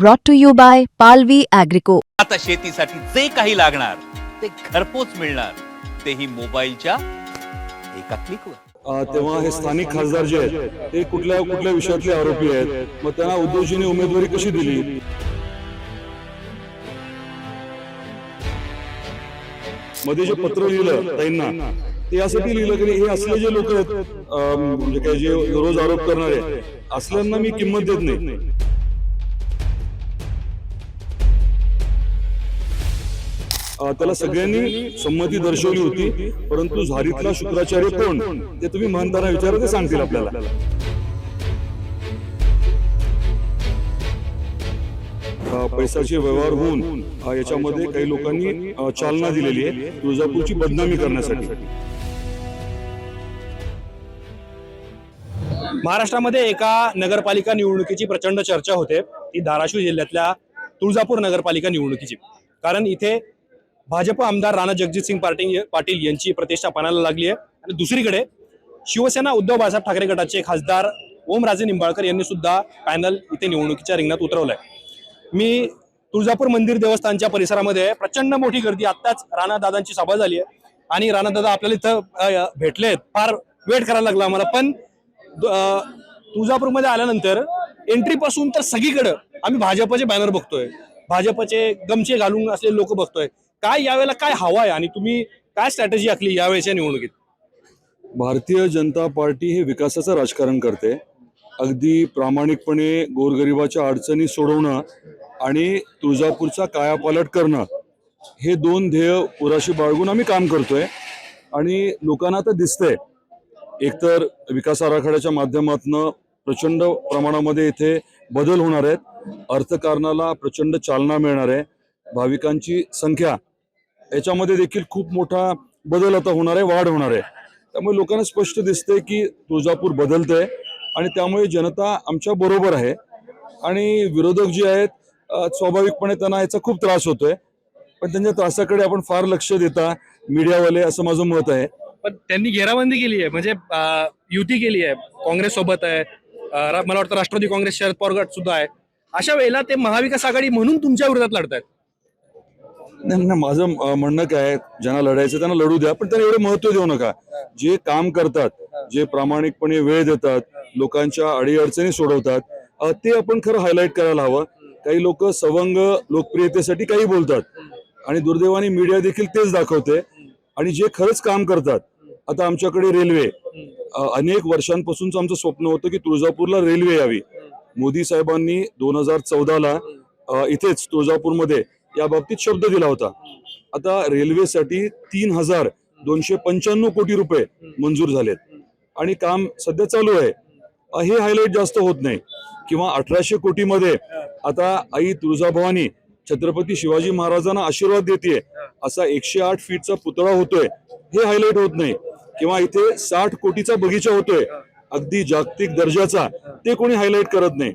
brought to you by Palvi Agrico. आता शेतीसाठी जे काही लागणार ते घरपोच मिळणार. तेही मोबाईलच्या एका क्लिकवर अ, तेव्हा हे स्थानिक खासदार जे आहेत ते कुठल्या कुठल्या विषयातले आरोपी आहेत मग त्यांना उद्धवजींनी उमेदवारी कशी दिली? मध्ये जे पत्र लिहिलं ताईंना ते यासाठी लिहिलं की हे असले जे लोक आहेत अ, म्हणजे काय जे रोज आरोप करणारे असल्यांना मी किंमत देत नाही. त्याला सगळ्यांनी संमती दर्शवली होती परंतु झारीतला शुक्राचार्य कोण? ते तुम्ही म्हणताना विचारा ते सांगतील आपल्याला. पैशाचे व्यवहार होऊन याच्यामध्ये काही लोकांनी चालना दिलेली आहे तुळजापूरची बदनामी करण्यासाठी. महाराष्ट्रामध्ये एका नगरपालिका निवडणुकीची प्रचंड चर्चा होते. ती धाराशिव जिल्ह्यातल्या तुळजापूर नगरपालिका निवडणुकीची. कारण इथे भाजप आमदार राणा जगजितसिंग पाटील पाटील यांची प्रतिष्ठा पाण्याला लागली आहे. आणि दुसरीकडे शिवसेना उद्धव बाळासाहेब ठाकरे गटाचे खासदार ओमराजे निंबाळकर यांनी सुद्धा पॅनल इथे निवडणुकीच्या रिंगणात उतरवलंय. मी तुळजापूर मंदिर देवस्थानच्या परिसरामध्ये प्रचंड मोठी गर्दी आत्ताच राणा दादांची सभा झाली आहे. आणि राणा दादा आपल्याला इथं भेटले भेटलेत. फार वेट करायला लागला आम्हाला. पण तुळजापूरमध्ये आल्यानंतर एंट्रीपासून तर सगळीकडे आम्ही भाजपचे बॅनर बघतोय. भाजपचे गमचे घालून असलेले लोक बघतोय. काय यावेळेला काय हवा आहे आणि तुम्ही काय स्ट्रॅटेजी आखली यावेळेच्या निवडणुकीत? भारतीय जनता पार्टी हे विकासाचं राजकारण करते. अगदी प्रामाणिकपणे गोरगरिबाच्या अडचणी सोडवणं आणि तुळजापूरचा कायापालट करणं हे दोन ध्येय पुराशी बाळगून आम्ही काम करतोय. आणि लोकांना तर दिसतंय. एकतर विकास आराखड्याच्या माध्यमातून प्रचंड प्रमाणामध्ये इथे बदल होणार आहेत. अर्थकारणाला प्रचंड चालना मिळणार आहे. भाविकांची संख्या याच्यामध्ये देखील खूप मोठा बदल आता होणार आहे वाढ होणार आहे. त्यामुळे लोकांना स्पष्ट दिसतंय की तुळजापूर बदलतंय आणि त्यामुळे जनता आमच्या बरोबर आहे. आणि विरोधक जे आहेत स्वाभाविकपणे त्यांना याचा खूप त्रास होतोय. पण त्यांच्या त्रासाकडे आपण फार लक्ष देता मीडियावाले असं माझं मत आहे. पण त्यांनी घेराबंदी केली आहे म्हणजे युती केली आहे. काँग्रेस सोबत आहे. मला वाटतं राष्ट्रवादी काँग्रेस शरद पवार गट सुद्धा आहे. अशा वेळेला ते महाविकास आघाडी म्हणून तुमच्या विरोधात लढत आहेत नाही, माझं म्हणणं काय आहे, ज्यांना लढायचं त्यांना लढू द्या पण त्यांना एवढं महत्त्व देऊ नका. जे काम करतात जे प्रामाणिकपणे वेळ देतात लोकांच्या अडीअडचणी सोडवतात ते आपण खरं हायलाईट करायला हवं. काही लोक सवंग लोकप्रियतेसाठी काही बोलतात. आणि दुर्दैवाने मीडिया देखील तेच दाखवते. आणि जे खरंच काम करतात आता आमच्याकडे रेल्वे अनेक वर्षांपासूनच आमचं स्वप्न होतं की तुळजापूरला रेल्वे यावी. मोदी साहेबांनी दोन हजार चौदाला इथेच तुळजापूरमध्ये या बाबतीत शब्द दिला होता. आता रेल्वेसाठी तीन हजार दोनशे पंच्याण्णव कोटी रुपये मंजूर झालेत. आणि काम सध्या चालू आहे. हे हायलाईट जास्त होत नाही. किंवा अठराशे कोटीमध्ये आता आई तुळजाभवानी छत्रपती शिवाजी महाराजांना आशीर्वाद देते असा एकशे आठ फीटचा पुतळा होतोय हे हायलाईट होत नाही. किंवा इथे साठ कोटीचा बगीचा होतोय अगदी जागतिक दर्जाचा ते कोणी हायलाईट करत नाही.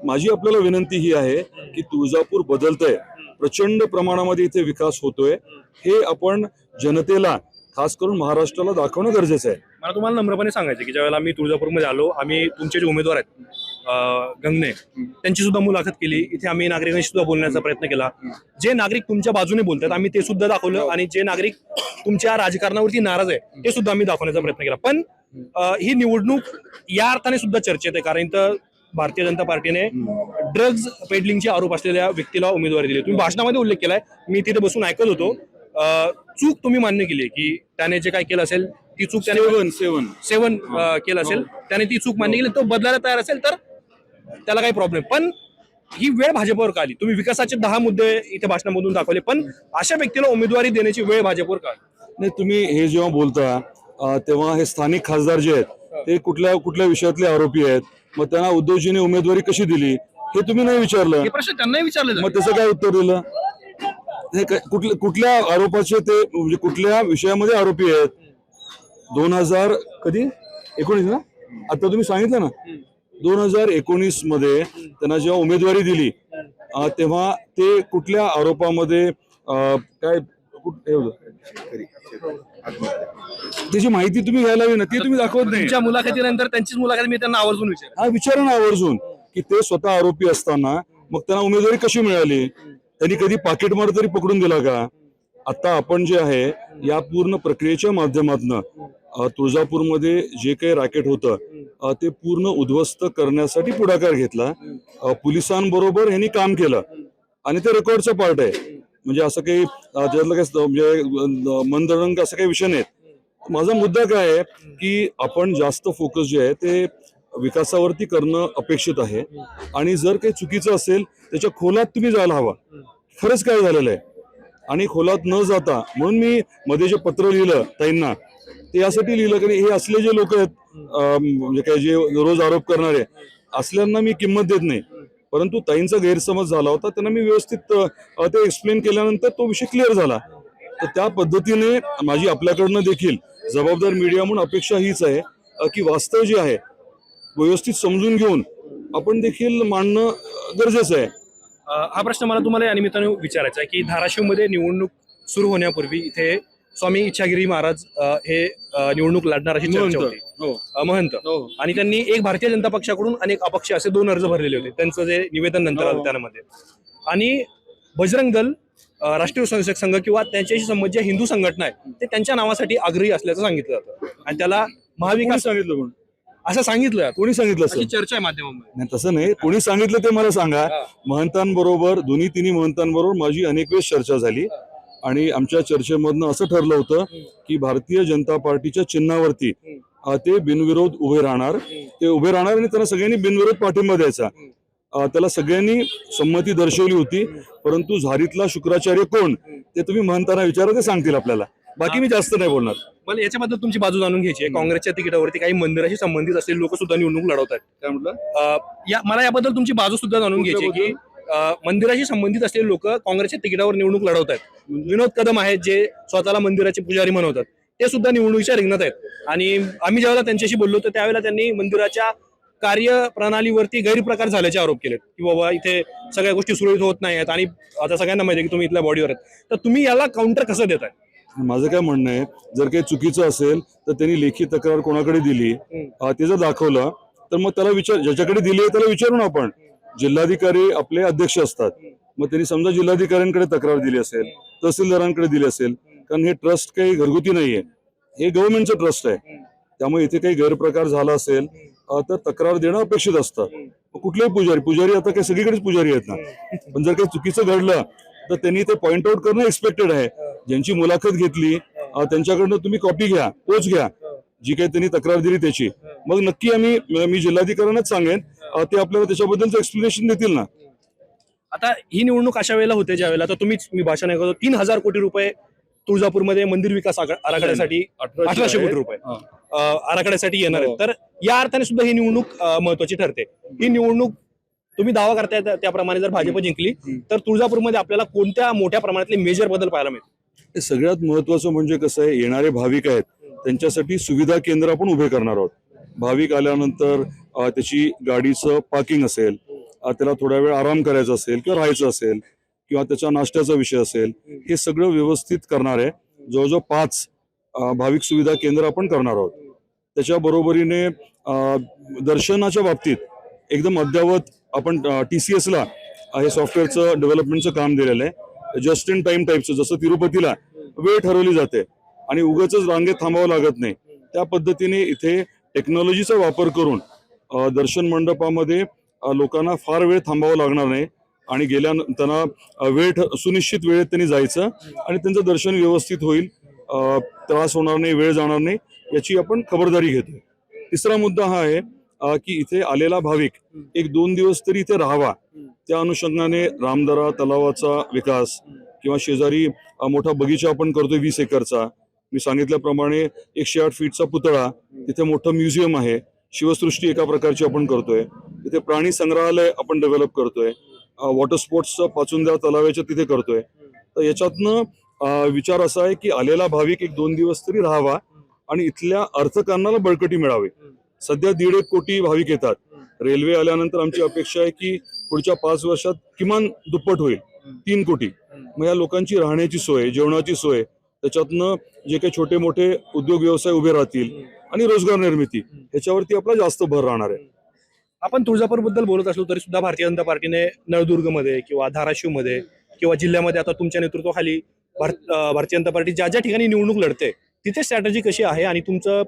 माझी आपल्याला विनंती ही आहे की तुळजापूर बदलतंय. प्रचंड प्रमाणामध्ये इथे विकास होतोय. हे आपण जनतेला खास करून महाराष्ट्राला दाखवणं गरजेचं आहे. मला तुम्हाला नम्रपणे सांगायचं की ज्यावेळेला आम्ही तुळजापूरमध्ये आलो आम्ही तुमचे जे उमेदवार आहेत गंगने गंगणे त्यांची सुद्धा मुलाखत केली. इथे आम्ही नागरिकांशी सुद्धा बोलण्याचा प्रयत्न केला. जे नागरिक तुमच्या बाजूने बोलतात आम्ही ते सुद्धा दाखवलं आणि जे नागरिक तुमच्या राजकारणावरती नाराज आहे ते सुद्धा आम्ही दाखवण्याचा प्रयत्न केला. पण ही निवडणूक या अर्थाने सुद्धा चर्चेत आहे कारण इथं भारतीय जनता पार्टीने ड्रग्ज पेडलिंगचे आरोप असलेल्या व्यक्तीला उमेदवारी दिली. तुम्ही भाषणामध्ये उल्लेख केलाय. मी तिथे बसून ऐकत होतो. चूक तुम्ही मान्य केली की त्याने जे काय केलं असेल ती चूक त्याने सेवन सेवन. केलं असेल. त्याने ती चूक मान्य केली. तो बदलायला तयार असेल तर त्याला काही प्रॉब्लेम पण ही वेळ भाजपवर का आली? तुम्ही विकासाचे दहा मुद्दे इथे भाषणामधून दाखवले पण अशा व्यक्तीला उमेदवारी देण्याची वेळ भाजपवर का? नाही तुम्ही हे जेव्हा बोलता तेव्हा हे स्थानिक खासदार जे आहेत ते कुठल्या कुठल्या विषयातले आरोपी आहेत? मग त्यांना उद्धवजीने उमेदवारी कशी दिली हे तुम्ही नाही विचारलं. प्रश्न त्यांनाही विचारले मग. त्याचं काय उत्तर दिलं? हे कुठल्या कुठल्या आरोपाचे ते म्हणजे कुठल्या विषयामध्ये आरोपी आहेत? दोन हजार कधी? एकोणीस ना? आता तुम्ही सांगितलं ना. दोन हजार एकोणीसमध्ये त्यांना जेव्हा उमेदवारी दिली तेव्हा ते कुठल्या आरोपामध्ये काय कुठ- हे? त्याची माहिती तुम्ही घ्यायला हवी ना ती तुम्ही दाखवत नाही. तुमच्या मुलाखतीनंतर त्यांचीच मुलाखत मी त्यांना आवर्जून विचार हा विचारा ना आवर्जून की ते स्वतः आरोपी असताना मग त्यांना उमेदवारी कशी मिळाली? त्यांनी कधी पाकिटमार तरी पकडून दिला का? आता आपण जे आहे या पूर्ण प्रक्रियेच्या माध्यमातून तुळजापूरमध्ये जे काही रॅकेट होतं ते पूर्ण उद्ध्वस्त करण्यासाठी पुढाकार घेतला. पोलिसांबरोबर ह्यांनी काम केलं. आणि ते रेकॉर्डचं पार्ट आहे. म्हणजे असं काही त्याच्यातलं काही म्हणजे मनधरण असं काही विषय नाहीत. माझा मुद्दा काय आहे की आपण जास्त फोकस जे आहे ते विकासावरती करणं अपेक्षित आहे. आणि जर काही चुकीचं असेल त्याच्या खोलात तुम्ही जायला हवा. खरंच काय झालेलं आहे? आणि खोलात न जाता म्हणून मी मध्ये जे पत्र लिहिलं ताईंना ते यासाठी लिहिलं कारण हे असले जे लोक आहेत म्हणजे काय जे रोज आरोप करणारे असल्यांना मी किंमत देत नाही. परंतु ताईंचा गैरसमज झाला होता त्यांना मी व्यवस्थित ते एक्सप्लेन केल्यानंतर तो विषय क्लिअर झाला. तर त्या पद्धतीने माझी आपल्याकडनं देखील जबाबदार मीडिया म्हणून अपेक्षा हीच आहे की वास्तव जे आहे व्यवस्थित समजून घेऊन आपण देखील मांडणं गरजेचं आहे. हा प्रश्न मला तुम्हाला या निमित्ताने विचारायचा आहे की धाराशिवमध्ये निवडणूक सुरू होण्यापूर्वी इथे स्वामी इच्छागिरी महाराज अ, हे अ, निवडणूक लढणार अशी चर्चा महंत. होती. हो. अ, महंत. आणि त्यांनी एक भारतीय जनता पक्षाकडून आणि एक अपक्ष असे दोन अर्ज भरलेले होते. त्यांचं जे निवेदन नंतर आलं हो. त्यामध्ये. आणि बजरंग दल अ, राष्ट्रीय स्वयंसेवक संघ किंवा त्यांच्याशी संबंधित ज्या हिंदू संघटना आहे ते त्यांच्या नावासाठी आग्रही असल्याचं सांगितलं जातं. आणि त्याला कोणी महाविकास सांगितलं पण असं सांगितलं. कोणी सांगितलं अशी सर? चर्चा आहे माध्यमांमध्ये. नाही तसं नाही. कोणी सांगितलं ते मला सांगा. हा. महंतांबरोबर दोन्ही तिन्ही महंतांबरोबर माझी अनेक वेळेस चर्चा झाली. आणि आमच्या चर्चेमधनं असं ठरलं होतं की भारतीय जनता पार्टीच्या चिन्हावरती ते बिनविरोध उभे राहणार. ते उभे राहणार आणि त्यांना सगळ्यांनी बिनविरोध पाठिंबा द्यायचा. त्याला सगळ्यांनी संमती दर्शवली होती. परंतु झारीतला शुक्राचार्य कोण ते तुम्ही महंतांना विचारा ते सांगतील आपल्याला. बाकी मी जास्त नाही बोलणार. मला याच्याबद्दल तुमची बाजू जाणून घ्यायची आहे. काँग्रेसच्या तिकिटावरती काही मंदिराशी संबंधित असलेले लोक सुद्धा निवडणूक लढवत आहेत काय म्हटलं? या मला याबद्दल तुमची बाजू सुद्धा जाणून घ्यायची की मंदिराशी संबंधित असलेले लोक काँग्रेसच्या तिकिटावर निवडणूक लढवत आहेत. विनोद कदम आहेत जे स्वतःला मंदिराचे पुजारी म्हणवतात ते सुद्धा निवडणुकीच्या रिंगणात आहेत. आणि आम्ही ज्यावेळेला त्यांच्याशी बोललो तर त्यावेळेला त्यांनी मंदिराच्या कार्यप्रणालीवरती गैरप्रकार झाल्याचे आरोप केलेत. की बाबा इथे सगळ्या गोष्टी सुरळीत होत नाही आहेत आणि आता सगळ्यांना माहिती आहे की तुम्ही इथल्या बॉडीवर आहेत. तर तुम्ही याला काउंटर कसं देताय? माझं काय म्हणणं आहे जर काही चुकीचं असेल तर त्यांनी लेखी तक्रार कोणाकडे दिली? ते जर दाखवलं तर मग त्याला विचार ज्याच्याकडे दिली आहे त्याला विचारू ना आपण. जिल्हाधिकारी आपले अध्यक्ष असतात. मग त्यांनी समजा जिल्हाधिकाऱ्यांकडे तक्रार दिली असेल तहसीलदारांकडे दिली असेल कारण हे ट्रस्ट काही घरगुती नाहीये. हे गव्हर्नमेंटचं ट्रस्ट आहे. त्यामुळे इथे काही गैरप्रकार झाला असेल तर तक्रार देणं अपेक्षित असतं. कुठलेही पुजारी पुजारी आता काही सगळीकडेच पुजारी आहेत ना. पण जर काही चुकीचं घडलं तर त्यांनी ते पॉइंट आउट करणं एक्सपेक्टेड आहे. ज्यांची मुलाखत घेतली त्यांच्याकडनं तुम्ही कॉपी घ्या पोच घ्या. जी काही त्यांनी तक्रार दिली त्याची. मग नक्की आम्ही मी जिल्हाधिकाऱ्यांनाच सांगेन ते आपल्याला त्याच्याबद्दलचं एक्सप्लेनेशन देतील ना. आता ही निवडणूक अशा वेळेला होते ज्या वेळेला तुम्हीच मी भाषण ऐकतो तीन हजार कोटी रुपये तुळजापूरमध्ये मंदिर विकास आराखड्यासाठी अठराशे कोटी रुपये आराखड्यासाठी येणार आहेत. हो. तर या अर्थाने सुद्धा ही निवडणूक महत्वाची ठरते. ही निवडणूक तुम्ही दावा करताय त्या- त्याप्रमाणे जर भाजप जिंकली तर तुळजापूरमध्ये आपल्याला कोणत्या मोठ्या प्रमाणातले मेजर बदल पाहायला मिळतील? हे सगळ्यात महत्वाचं म्हणजे कसं आहे येणारे भाविक आहेत त्यांच्यासाठी सुविधा केंद्र आपण उभे करणार आहोत. भाविक आल्यानंतर त्याची गाडीचं पार्किंग असेल त्याला थोडा वेळ आराम करायचा असेल किंवा राहायचं असेल किंवा त्याच्या नाश्त्याचा विषय असेल हे सगळं व्यवस्थित करणार आहे जवळजवळ पाच भाविक सुविधा केंद्र आपण करणार आहोत. त्याच्या बरोबरीने दर्शनाच्या बाबतीत एकदम अद्ययावत आपण टी सी एसला हे सॉफ्टवेअरचं डेव्हलपमेंटचं काम दिलेलं आहे. जस्ट इन टाइम टाईपचं जसं तिरुपतीला वेळ ठरवली जाते आणि उगाच रांगेत थांबावं लागत नाही. त्या पद्धतीने इथे टेक्नॉलॉजीचा वापर करून दर्शन मंडपामध्ये लोकांना फार वेळ थांबावं लागणार नाही. आणि गेल्या त्यांना वेळ सुनिश्चित वेळेत त्यांनी जायचं आणि त्यांचं दर्शन व्यवस्थित होईल. त्रास होणार नाही वेळ जाणार नाही याची आपण खबरदारी घेतोय. तिसरा मुद्दा हा आहे की इथे आलेला भाविक एक दोन दिवस तरी इथे राहावा. त्या अनुषंगाने रामदरा तलावाचा विकास किंवा शेजारी मोठा बगीचा आपण करतोय वीस एकरचा. मी सांगितल्याप्रमाणे एकशे आठ फीटचा पुतळा तिथे मोठं म्युझियम आहे. शिवसृष्टी एका प्रकारची आपण करतोय. तिथे प्राणी संग्रहालय आपण डेव्हलप करतोय. वॉटर स्पोर्ट्सचं पाचुंद्या तलावाच्या तिथे करतोय. तर याच्यातनं विचार असा आहे की आलेला भाविक एक दोन दिवस तरी राहावा आणि इथल्या अर्थकारणाला बळकटी मिळावी. सध्या दीड एक कोटी भाविक येतात. रेल्वे आल्यानंतर आमची अपेक्षा आहे की पुढच्या पाच वर्षात किमान दुप्पट होईल. तीन कोटी. मग या लोकांची राहण्याची सोय जेवणाची सोय त्याच्यातनं जे काही छोटे मोठे उद्योग व्यवसाय उभे राहतील आणि रोजगार निर्मिती. ह्याच्यावरती आपला जास्त भर राहणार आहे. आपण तुळजापूरबद्दल बोलत असलो तरी सुद्धा भारतीय जनता पार्टीने नळदुर्गमध्ये किंवा धाराशिवमध्ये किंवा जिल्ह्यामध्ये आता तुमच्या नेतृत्वाखाली भारत भारतीय जनता पार्टी ज्या ज्या ठिकाणी निवडणूक लढते तिथे स्ट्रॅटजी कशी आहे आणि तुमचं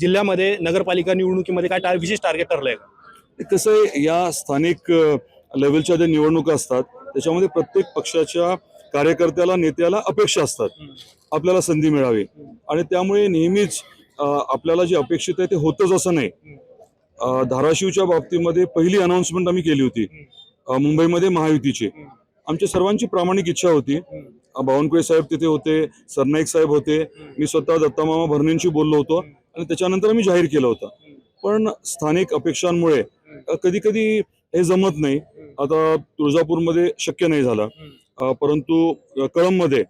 जिल्ह्यामध्ये नगरपालिका निवडणुकीमध्ये काय टा- विशेष टार्गेट ठरलंय का? कसं या स्थानिक लेवलच्या ज्या निवडणुका असतात त्याच्यामध्ये प्रत्येक पक्षाच्या कार्यकर्त्याला नेत्याला अपेक्षा असतात. आपल्याला संधी मिळावी. आणि त्यामुळे नेहमीच आपल्याला जे अपेक्षित आहे ते होतच असं नाही. धाराशिवच्या बाबतीमध्ये पहिली अनाऊन्समेंट आम्ही केली होती. मुंबईमध्ये महायुतीची. आमच्या सर्वांची प्रामाणिक इच्छा होती. बावनकुळे साहेब तिथे होते सरनाईक साहेब होते. मी स्वतः दत्तामामा भरणेंशी बोललो होतो आणि त्याच्यानंतर आम्ही जाहीर केलं होतं. पण स्थानिक अपेक्षांमुळे कधी कधी हे जमत नाही. आता तुळजापूरमध्ये शक्य नाही झालं. परंतु अ, कळंबमध्ये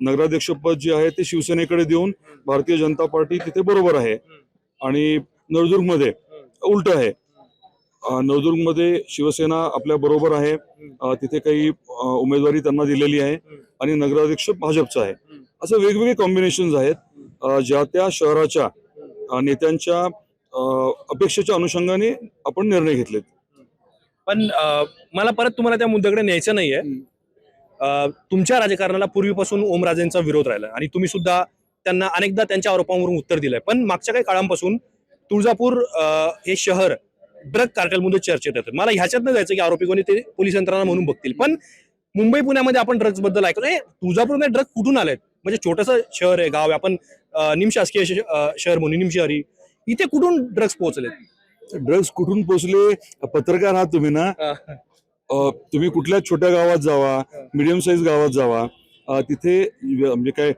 नगराध्यक्षपद जे आहे ते शिवसेनेकडे देऊन भारतीय जनता पार्टी तिथे बरोबर आहे. आणि नळदुर्गमध्ये उलट आहे. अ, नळदुर्गमध्ये शिवसेना आपल्या बरोबर आहे. तिथे काही उमेदवारी त्यांना दिलेली आहे. आणि नगराध्यक्ष भाजपचा आहे. असं वेगवेगळे कॉम्बिनेशन आहेत. ज्या त्या शहराच्या नेत्यांच्या अपेक्षेच्या अनुषंगाने आपण निर्णय घेतलेत. पण मला परत तुम्हाला त्या मुद्द्याकडे न्यायचं नाहीये. तुमच्या राजकारणाला पूर्वीपासून ओमराजेंचा विरोध राहिला आणि तुम्ही सुद्धा त्यांना अनेकदा त्यांच्या आरोपांवरून उत्तर दिलंय. पण मागच्या काही काळांपासून तुळजापूर हे शहर ड्रग कार्टेलमध्ये चर्चेत येतं. मला ह्याच्यातनं जायचं की आरोपी कोणी ते पोलीस यंत्रणा म्हणून बघतील. पण मुंबई पुण्यामध्ये आपण ड्रग्जबद्दल ऐकतो. हे तुळजापूरमध्ये ड्रग कुठून आलेत? म्हणजे छोटस शहर आहे गाव आहे. आपण निमशासकीय शहर म्हणून निमशहरी इथे कुठून ड्रग्ज पोहोचलेत? ड्रग्ज कुठून पोचले पत्रकार आहात तुम्ही ना? तुम्ही कुठल्या छोट्या गावात जावा मिडियम साईज गावात जावा तिथे म्हणजे काय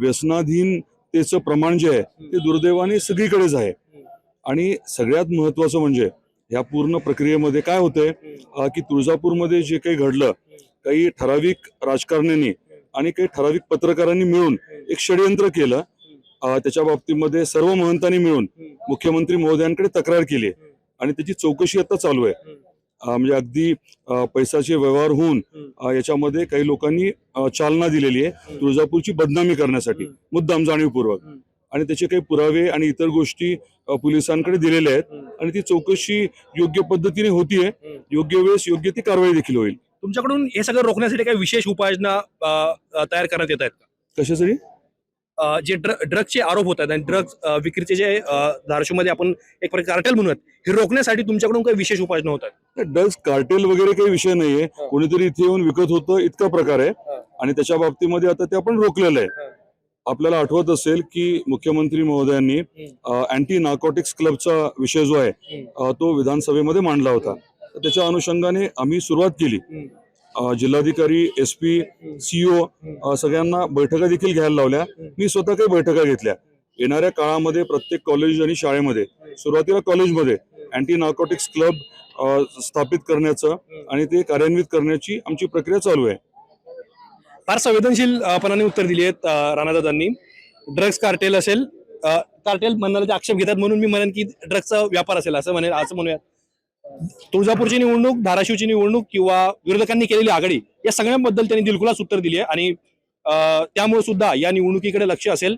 व्यसनाधीनतेचं प्रमाण जे आहे ते दुर्दैवाने सगळीकडेच आहे. आणि सगळ्यात महत्वाचं म्हणजे या पूर्ण प्रक्रियेमध्ये काय होतंय की तुळजापूरमध्ये जे काही घडलं काही ठराविक राजकारण्यांनी आणि काही ठराविक पत्रकारांनी मिळून एक षडयंत्र केलं त्याच्या बाबतीमध्ये सर्व महंतांनी मिळून मुख्यमंत्री महोदयांकडे तक्रार केली. आणि त्याची चौकशी आता चालू आहे. म्हणजे अगदी पैशाचे व्यवहार होऊन याच्यामध्ये काही लोकांनी चालना दिलेली आहे तुळजापूरची बदनामी करण्यासाठी. मुद्दाम जाणीवपूर्वक. आणि त्याचे काही पुरावे आणि इतर गोष्टी पोलिसांकडे दिलेल्या आहेत. आणि ती चौकशी योग्य पद्धतीने होतीये. योग्य वेळेस योग्य ती कारवाई देखील होईल. तुमच्याकडून हे सगळं रोखण्यासाठी काही विशेष उपाययोजना तयार करण्यात येत आहेत का? कशासाठी? जे ड्र ड्रग्सचे आरोप होत आहेत आणि ड्रग्ज विक्रीचे जे धाराशिवमध्ये आपण एक प्रकार कार्टेल म्हणूयात हे रोखण्यासाठी तुमच्याकडून काही विशेष उपाययोजना होत आहेत ड्रग्ज कार्टेल वगैरे काही विषय नाहीये. कोणीतरी इथे येऊन विकत होतं इतका प्रकार आहे. आणि त्याच्या बाबतीमध्ये आता ते आपण रोखलेलं आहे. आपल्याला आठवत असेल की मुख्यमंत्री महोदयांनी अँटी नार्कोटिक्स क्लबचा विषय जो आहे तो विधानसभेमध्ये मांडला होता. त्याच्या अनुषंगाने आम्ही सुरुवात केली. जिल्हाधिकारी एस पी सीओ सगळ्यांना बैठका देखील घ्यायला लावल्या. मी स्वतः काही बैठका घेतल्या. येणाऱ्या काळामध्ये प्रत्येक कॉलेज आणि शाळेमध्ये सुरुवातीला कॉलेजमध्ये अँटी नार्कोटिक्स क्लब स्थापित करण्याचं आणि ते कार्यान्वित करण्याची आमची प्रक्रिया चालू आहे. फार संवेदनशील पणाने उत्तर दिली आहेत राणादादांनी. ड्रग्ज कार्टेल असेल कार्टेल म्हणाला आक्षेप घेतात म्हणून मी म्हणेन की ड्रग्जचा व्यापार असेल असं म्हणेन असं म्हणूया तुळजापूरची निवडणूक धाराशिवची निवडणूक किंवा विरोधकांनी केलेली आघाडी या सगळ्यांबद्दल त्यांनी दिलखुलास उत्तर दिली आहे. आणि त्यामुळे सुद्धा या निवडणुकीकडे लक्ष असेल.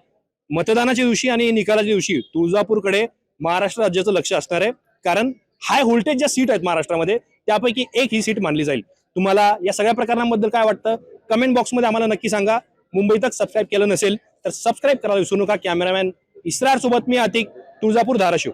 मतदानाच्या दिवशी आणि निकालाच्या दिवशी तुळजापूरकडे महाराष्ट्र राज्याचं लक्ष असणार आहे. कारण हाय व्होल्टेज ज्या सीट आहेत महाराष्ट्रामध्ये त्यापैकी एक ही सीट मानली जाईल. तुम्हाला या सगळ्या प्रकरणांबद्दल काय वाटतं? कमेंट बॉक्समध्ये आम्हाला नक्की सांगा. मुंबई तक सबस्क्राईब केलं नसेल तर सबस्क्राईब करायला विसरू नका. कॅमेरामॅन इस्रार सोबत मी अतिक तुळजापूर धाराशिव.